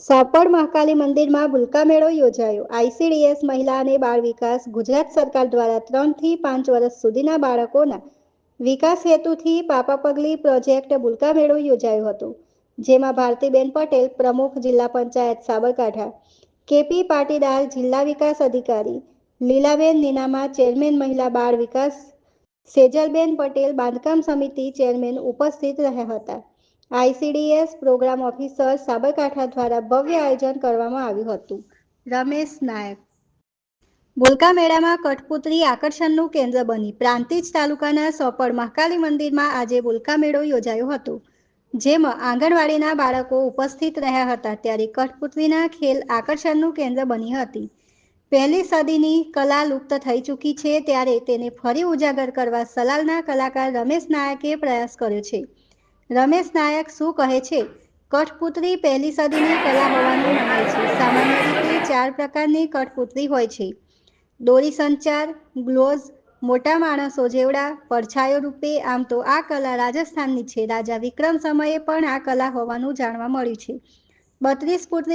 સાપડ મહાકાલી મંદિરમાં ભૂલકા મેળો યોજાયો આઈસીડીએસ મહિલા અને બાળ વિકાસ ગુજરાત સરકાર દ્વારા ત્રણથી પાંચ વર્ષ સુધીના બાળકોના વિકાસ હેતુથી પાપા પગલી પ્રોજેક્ટ ભૂલકા મેળો યોજાયો હતો, જેમાં ભારતીબેન પટેલ, પ્રમુખ જિલ્લા પંચાયત સાબરકાંઠા, કેપી પાટીદાર જિલ્લા વિકાસ અધિકારી, લીલાબેન નીનામા, ચેરમેન મહિલા બાળ વિકાસ, સેજલબેન પટેલ બાંધકામ સમિતિ ચેરમેન ઉપસ્થિત રહ્યા હતા. આઈસીડીએસ પ્રોગ્રામ ઓફિસર સાબરકાંઠા દ્વારા ભવ્ય આયોજન કરવામાં આવ્યું હતું. રમેશ નાયક. બોલકા મેળામાં કઠપુતળી આકર્ષણનું કેન્દ્ર બની. પ્રાંતિજ તાલુકાના સોપડ મહાકાલી મંદિરમાં આજે બોલકા મેળો યોજાયો હતો. જેમાં આંગણવાડીના બાળકો ઉપસ્થિત રહ્યા હતા ત્યારે કઠપુતળીના ખેલ આકર્ષણનું કેન્દ્ર બની હતી. પહેલી સદીની કલા લુપ્ત થઈ ચૂકી છે ત્યારે તેને ફરી ઉજાગર કરવા સલાલના કલાકાર રમેશ નાયકે પ્રયાસ કર્યો છે. રમેશ નાયક શું કહે છે? કઠપુતળી પહેલી સદીની કલા હોવાનું મનાય છે. સામાન્ય રીતે ચાર પ્રકારની કઠપુતળી હોય છે. દોરી સંચાર, ગ્લોઝ, મોટા માણસો જેવડા, પડછાયો રૂપે આમ તો આ કલા રાજસ્થાનની છે. રાજા વિક્રમ સમયે પણ આ કલા હોવાનું જાણવા મળ્યું છે. બત્રીસ ફૂટની